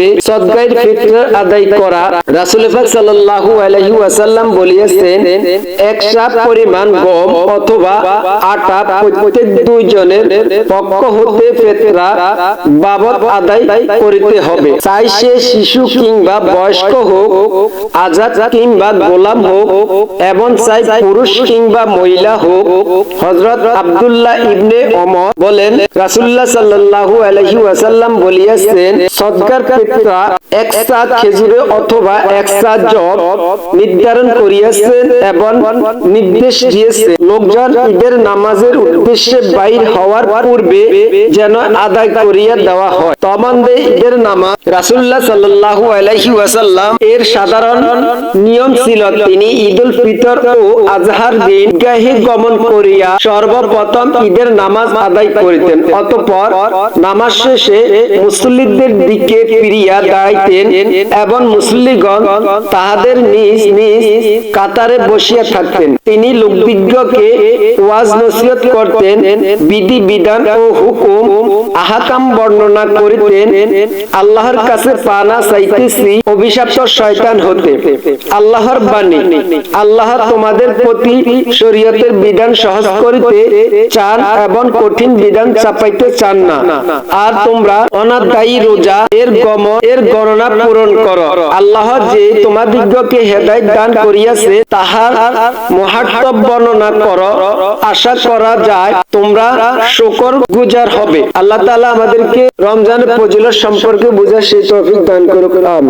পূর্বে সদকায়ের ফিতর আদায় করা। রাসূল পাক সাল্লাল্লাহু ওয়াসাল্লাম বলিয়েছেন, এক পরিমাণ গম অথবা আটা প্রত্যেক দুইজনের পক্ষ হতে ফিতরা বাবদ আদায় করিতে হবে। চাই সে শিশু কিংবা বয়স্ক হোক, আজাদ কিংবা গোলাম হোক, এবং চাই পুরুষ কিংবা মহিলা হোক। হযরত আব্দুল্লাহ ইবনে ওমর বলেন, রাসূলুল্লাহ সাল্লাল্লাহু আলাইহি ওয়াসাল্লাম বলিয়াছেন সদকার ফিতরা এক সা খেজুরে অথবা জব নির্ধারণ করিয়াছেন এবং নির্দেশ লোকজন ঈদের নামাজের উদ্দেশ্যে বাইর হওয়ার পূর্বে যেন আদায় করিয়া দেওয়া হয়। ঈদের নামাজ রাসূলুল্লাহ সাল্লাল্লাহু আলাইহি ওয়াসাল্লাম এর সাধারণ নিয়ম ছিল, তিনি ঈদুল ফিতর ও আজহার দিন গাহে গমন করিয়া সর্বপ্রথম ঈদের নামাজ আদায় করিতেন। অতঃপর নামাজ শেষে মুসল্লিদের দিকে দাঁড়াইতেন এবং মুসল্লিগণ তাহাদের নিজ নিজ কাতারে বসিয়া থাকতেন। তিনি লোকবিজ্ঞকে ওয়াজ নসিহত করতেন বিধি বিধান ও হুকুম আহাকাম বর্ণনা করিতেন। আল্লাহর কাছে পানা চাইতেছি, অভিশপ্ত শয়তান হতে। আল্লাহর বাণী, আল্লাহ তোমাদের প্রতি শরীয়তের বিধান সহজ করিতে চান এবং কঠিন বিধান চাপাইতে চান না। আর তোমরা অনাদায়ী রোজা এর গম এর গণনা পূরণ করো। আল্লাহ যে হেদায়ত দান করিয়াছে, তাহার মহাত্ম বর্ণনা করো। আশা করা যায় তোমরা শকর গুজার হবে। আল্লাহ তাআলা আমাদেরকে রমজান ফজিলত সম্পর্কে বুঝার সেই তৌফিক দান করুক। আমিন।